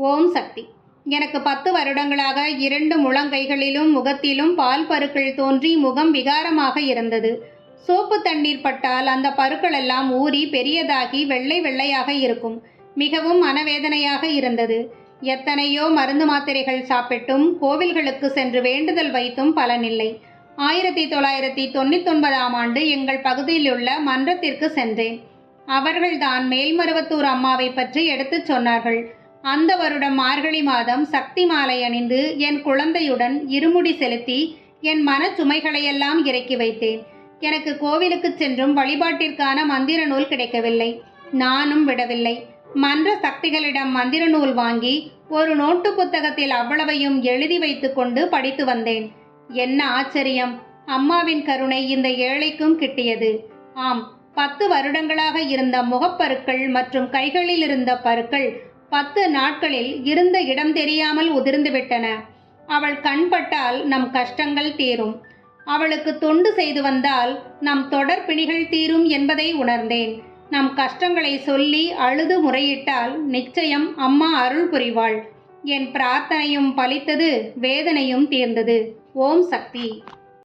ஓம் சக்தி. எனக்கு பத்து வருடங்களாக இரண்டு முழங்கைகளிலும் முகத்திலும் பால் பருக்கள் தோன்றி முகம் விகாரமாக இருந்தது. சோப்பு தண்ணீர் பட்டால் அந்த பருக்கள் எல்லாம் ஊறி பெரியதாகி வெள்ளை வெள்ளையாக இருக்கும். மிகவும் மனவேதனையாக இருந்தது. எத்தனையோ மருந்து மாத்திரைகள் சாப்பிட்டும் கோவில்களுக்கு சென்று வேண்டுதல் வைத்தும் பலனில்லை. ஆயிரத்தி தொள்ளாயிரத்தி தொண்ணூத்தொன்பதாம் ஆண்டு எங்கள் பகுதியிலுள்ள மன்றத்திற்கு சென்றேன். அவர்கள்தான் மேல்மருவத்தூர் அம்மாவை பற்றி எடுத்துச் சொன்னார்கள். அந்த வருடம் மார்கழி மாதம் சக்தி மாலை அணிந்து என் குழந்தையுடன் இருமுடி செலுத்தி என் மன சுமைகளையெல்லாம் இறக்கி வைத்தேன். எனக்கு கோவிலுக்கு சென்றும் வழிபாட்டிற்கான மந்திர நூல் கிடைக்கவில்லை. நானும் விடவில்லை. மன்ற சக்திகளிடம் மந்திர நூல் வாங்கி ஒரு நோட்டு புத்தகத்தில் அவ்வளவையும் எழுதி வைத்துக்கொண்டு படித்து வந்தேன். என்ன ஆச்சரியம்! அம்மாவின் கருணை இந்த ஏழைக்கும் கிட்டியது. ஆம் பத்து வருடங்களாக இருந்த முகப்பருக்கள் மற்றும் கைகளில் இருந்த பருக்கள் பத்து நாட்களில் இருந்த இடம் தெரியாமல் உதிர்ந்துவிட்டன அவள் கண்பட்டால் நம் கஷ்டங்கள் தீரும். அவளுக்கு தொண்டு செய்து வந்தால் நம் தொடர் பிணிகள் தீரும் என்பதை உணர்ந்தேன். நம் கஷ்டங்களை சொல்லி அழுது முறையிட்டால் நிச்சயம் அம்மா அருள் புரிவாள். என் பிரார்த்தனையும் பலித்தது வேதனையும் தீர்ந்தது. ஓம் சக்தி.